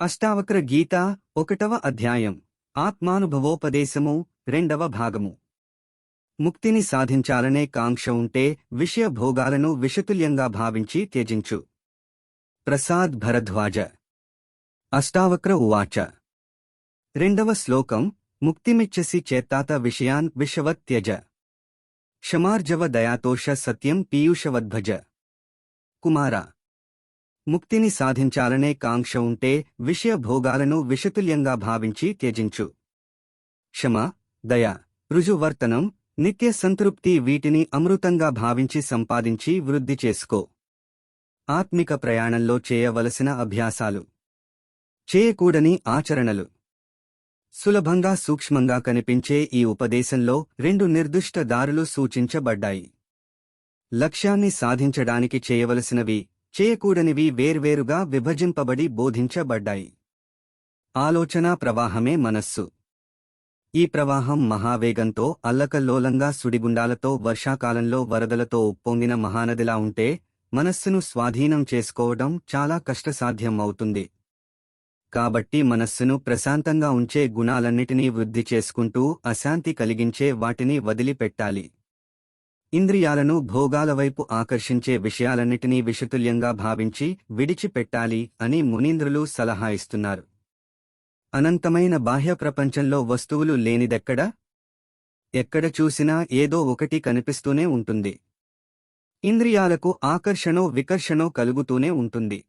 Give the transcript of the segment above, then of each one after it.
అష్టావక్ర గీత ఒకటవ అధ్యాయం. ఆత్మానుభవోపదేశము రెండవ భాగము. ముక్తిని సాధించాలనే కాంక్ష ఉంటే విషయ భోగాలను విషతుల్యంగా భావించి త్యజించు. ప్రసాద్ భరద్వాజ. అష్టావక్ర ఉవాచ. రెండవ శ్లోకం ముక్తిమిచ్చసి చేత్తాత విషయాన్ విషవత్ త్యజ. క్షమార్జవ దయాతోష సత్యం పీయూషవద్భజ. కుమారా. ముక్తిని సాధించాలనే కాంక్ష ఉంటే విషయ భోగాలను విషతుల్యంగా భావించి త్యజించు. క్షమ దయ రుజువర్తనం నిత్య సంతృప్తి వీటిని అమృతంగా భావించి సంపాదించి వృద్ధి చేసుకో. ఆత్మిక ప్రయాణంలో చేయవలసిన అభ్యాసాలు. చేయకూడని ఆచరణలు. సులభంగా సూక్ష్మంగా కనిపించే ఈ ఉపదేశంలో రెండు నిర్దిష్ట దారులు సూచించబడ్డాయి. లక్ష్యాన్ని సాధించడానికి చేయవలసినవి చేయకూడనివి వేర్వేరుగా విభజింపబడి బోధించబడ్డాయి. ఆలోచనా ప్రవాహమే మనస్సు. ఈ ప్రవాహం మహావేగంతో అల్లకల్లోలంగా సుడిగుండాలతో వర్షాకాలంలో వరదలతో ఉప్పొంగిన మహానదిలా ఉంటే మనస్సును స్వాధీనం చేసుకోవడం చాలా కష్టసాధ్యం అవుతుంది కాబట్టి మనస్సును ప్రశాంతంగా ఉంచే గుణాలన్నిటినీ వృద్ధి చేసుకుంటూ అశాంతి కలిగించే వాటిని వదిలిపెట్టాలి. ఇంద్రియాలను భోగాల వైపు ఆకర్షించే విషయాలన్నిటినీ విషతుల్యంగా భావించి విడిచిపెట్టాలి అని మునీంద్రులు సలహా ఇస్తున్నారు. అనంతమైన బాహ్య ప్రపంచంలో వస్తువులు లేనిదెక్కడ? ఎక్కడ చూసినా ఏదో ఒకటి కనిపిస్తూనే ఉంటుంది. ఇంద్రియాలకు ఆకర్షణో వికర్షణో కలుగుతూనే ఉంటుంది.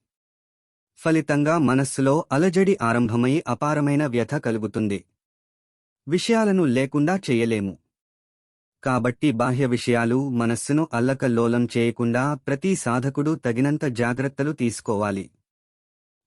ఫలితంగా మనస్సులో అలజడి ఆరంభమై అపారమైన వ్యథ కలుగుతుంది. విషయాలను లేకుండా చేయలేము. కాబట్టి బాహ్య విషయాలు మనస్సును అల్లకల్లోలం చేయకుండా ప్రతి సాధకుడు తగినంత జాగ్రత్తలు తీసుకోవాలి.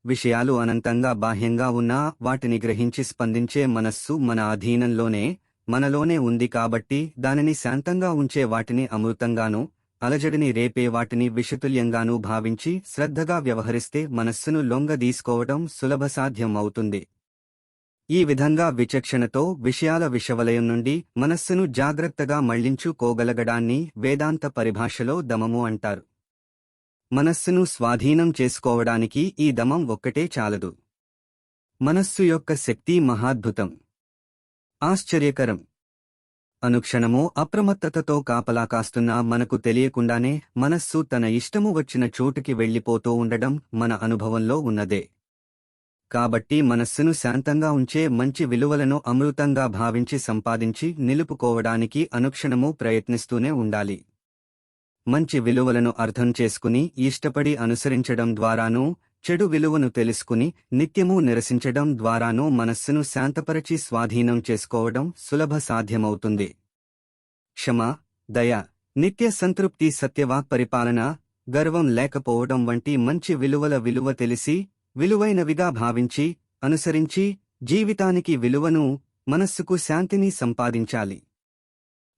విషయాలు అనంతంగా బాహ్యంగా ఉన్నా వాటిని గ్రహించి స్పందించే మనస్సు మన అధీనంలోనే మనలోనే ఉంది కాబట్టి దానిని శాంతంగా ఉంచే వాటిని అమృతంగానూ అలజడిని రేపే వాటిని విషతుల్యంగానూ భావించి శ్రద్ధగా వ్యవహరిస్తే మనస్సును లొంగదీసుకోవటం సులభసాధ్యం అవుతుంది ఈ విధంగా విచక్షణతో విషయాల విషవలయం నుండి మనస్సును జాగ్రత్తగా మళ్ళించుకోగలగడాన్ని వేదాంత పరిభాషలో దమము అంటారు. మనస్సును స్వాధీనం చేసుకోవడానికి ఈ దమం ఒక్కటే చాలదు. మనస్సు యొక్క శక్తి మహాద్భుతం. ఆశ్చర్యకరం. అనుక్షణమో అప్రమత్తతతో కాపలా కాస్తున్నా మనకు తెలియకుండానే మనస్సు తన ఇష్టము వచ్చిన చోటుకి వెళ్ళిపోతూ ఉండడం మన అనుభవంలో ఉన్నదే. కాబట్టి మనస్సును శాంతంగా ఉంచే మంచి విలువలను అమృతంగా భావించి సంపాదించి నిలుపుకోవడానికి అనుక్షణము ప్రయత్నిస్తూనే ఉండాలి. మంచి విలువలను అర్థం చేసుకుని ఇష్టపడి అనుసరించడం ద్వారానూ చెడు విలువను తెలుసుకుని నిత్యమూ నిరసించడం ద్వారానూ మనస్సును శాంతపరచి స్వాధీనం చేసుకోవడం సులభ సాధ్యమవుతుంది. క్షమ దయ నిత్య సంతృప్తి సత్యవాక్ పరిపాలన గర్వం లేకపోవడం వంటి మంచి విలువల విలువ తెలిసి విలువైనవిగా భావించి అనుసరించి జీవితానికి విలువను మనస్సుకు శాంతిని సంపాదించాలి.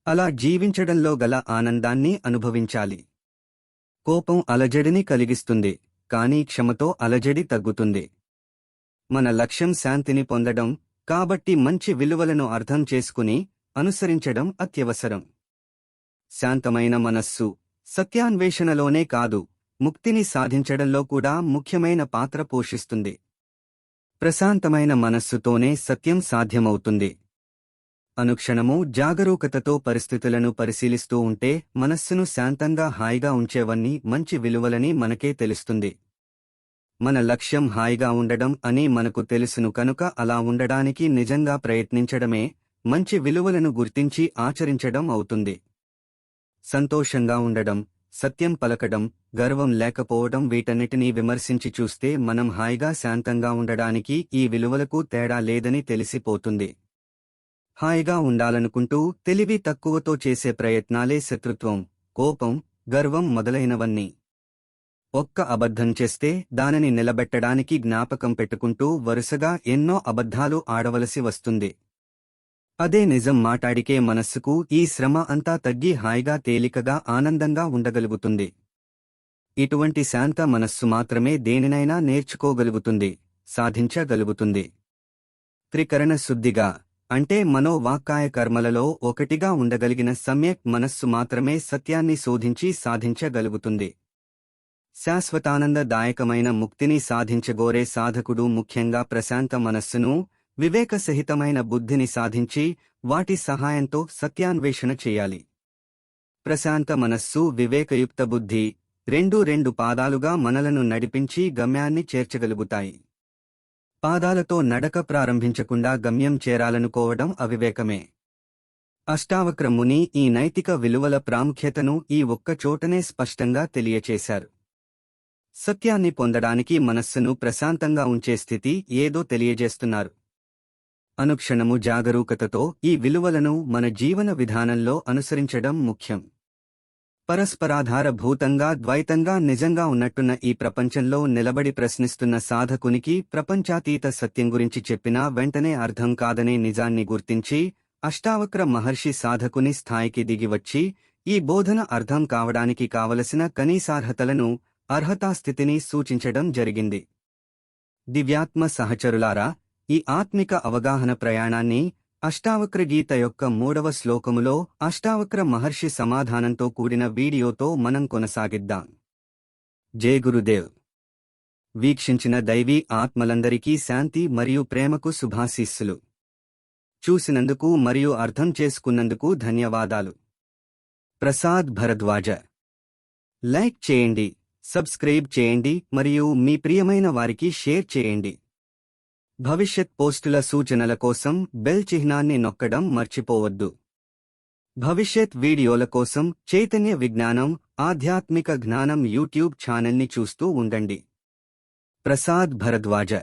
అలా జీవించడంలో గల ఆనందాన్ని అనుభవించాలి. కోపం అలజడిని కలిగిస్తుంది కానీ క్షమతో అలజడి తగ్గుతుంది. మన లక్ష్యం శాంతిని పొందడం కాబట్టి మంచి విలువలను అర్థం చేసుకుని అనుసరించడం అత్యవసరం. శాంతమైన మనస్సు సత్యాన్వేషణలోనే కాదు ముక్తిని సాధించడంలో కూడా ముఖ్యమైన పాత్ర పోషిస్తుంది. ప్రశాంతమైన మనస్సుతోనే సత్యం సాధ్యమవుతుంది. అనుక్షణము జాగరూకతతో పరిస్థితులను పరిశీలిస్తూ ఉంటే మనస్సును శాంతంగా హాయిగా ఉంచేవన్నీ మంచి విలువలని మనకే తెలుస్తుంది. మన లక్ష్యం హాయిగా ఉండడం అని మనకు తెలుసును కనుక అలా ఉండడానికి నిజంగా ప్రయత్నించడమే మంచి విలువలను గుర్తించి ఆచరించడం అవుతుంది. సంతోషంగా ఉండడం సత్యం పలకడం గర్వం లేకపోవడం వీటన్నిటినీ విమర్శించి చూస్తే మనం హాయిగా శాంతంగా ఉండడానికి ఈ విలువలకు తేడా లేదని తెలిసిపోతుంది. హాయిగా ఉండాలనుకుంటూ తెలివి తక్కువతో చేసే ప్రయత్నాలే శత్రుత్వం కోపం గర్వం మొదలైనవన్నీ. ఒక్క అబద్ధం చేస్తే దానిని నిలబెట్టడానికి జ్ఞాపకం పెట్టుకుంటూ వరుసగా ఎన్నో అబద్ధాలు ఆడవలసి వస్తుంది. అదే నిజం మాటాడికే మనస్సుకు ఈ శ్రమ అంతా తగ్గి హాయిగా తేలికగా ఆనందంగా ఉండగలుగుతుంది. ఇటువంటి శాంత మనస్సు మాత్రమే దేనినైనా నేర్చుకోగలుగుతుంది సాధించగలుగుతుంది. త్రికరణ శుద్ధిగా అంటే మనోవాక్కాయ కర్మలలో ఒకటిగా ఉండగలిగిన సమ్యక్ మనస్సు మాత్రమే సత్యాన్ని శోధించి సాధించగలుగుతుంది. శాశ్వతానందదాయకమైన ముక్తిని సాధించగోరే సాధకుడు ముఖ్యంగా ప్రశాంత మనస్సును వివేకసహితమైన బుద్ధిని సాధించి వాటి సహాయంతో సత్యాన్వేషణ చేయాలి. ప్రశాంత మనస్సు వివేకయుక్త బుద్ధి రెండు రెండు పాదాలుగా మనలను నడిపించి గమ్యాన్ని చేర్చగలుగుతాయి. పాదాలతో నడక ప్రారంభించకుండా గమ్యం చేరాలనుకోవడం అవివేకమే. అష్టావక్ర ముని ఈ నైతిక విలువల ప్రాముఖ్యతను ఈ ఒక్క చోటనే స్పష్టంగా తెలియచేశారు. సత్యాన్ని పొందడానికి మనస్సును ప్రశాంతంగా ఉంచే స్థితి ఏదో తెలియజేస్తున్నారు. అనుక్షణము జాగరూకతతో ఈ విలువలను మన జీవన విధానంలో అనుసరించడం ముఖ్యం. పరస్పరాధారభూతంగా ద్వైతంగా నిజంగా ఉన్నట్టున్న ఈ ప్రపంచంలో నిలబడి ప్రశ్నిస్తున్న సాధకునికి ప్రపంచాతీత సత్యం గురించి చెప్పినా వెంటనే అర్థం కాదనే నిజాన్ని గుర్తించి అష్టావక్ర మహర్షి సాధకుని స్థాయికి దిగివచ్చి ఈ బోధన అర్థం కావడానికి కావలసిన కనీసార్హతలను అర్హతాస్థితిని సూచించడం జరిగింది. దివ్యాత్మ సహచరులారా ఈ ఆత్మిక అవగాహన ప్రయాణాన్ని అష్టావక్ర గీత యొక్క మూడవ శ్లోకములో అష్టావక్ర మహర్షి సమాధానంతో కూడిన వీడియోతో మనం కొనసాగిద్దాం. జై గురుదేవ్. వీక్షించిన దైవీ ఆత్మలందరికీ శాంతి మరియు ప్రేమకు శుభాశీస్సులు. చూసినందుకు మరియు అర్థం చేసుకున్నందుకు ధన్యవాదాలు. ప్రసాద్ భరద్వాజ. లైక్ చేయండి సబ్స్క్రైబ్ చేయండి మరియు మీ ప్రియమైన వారికి షేర్ చేయండి. భవిష్యత్ పోస్టుల సూచనల కోసం బెల్ చిహ్నాన్ని నొక్కడం మర్చిపోవద్దు. భవిష్యత్ వీడియోల కోసం చైతన్య విజ్ఞానం ఆధ్యాత్మిక జ్ఞానం యూట్యూబ్ ఛానల్ని చూస్తూ ఉండండి. ప్రసాద్ భరద్వాజ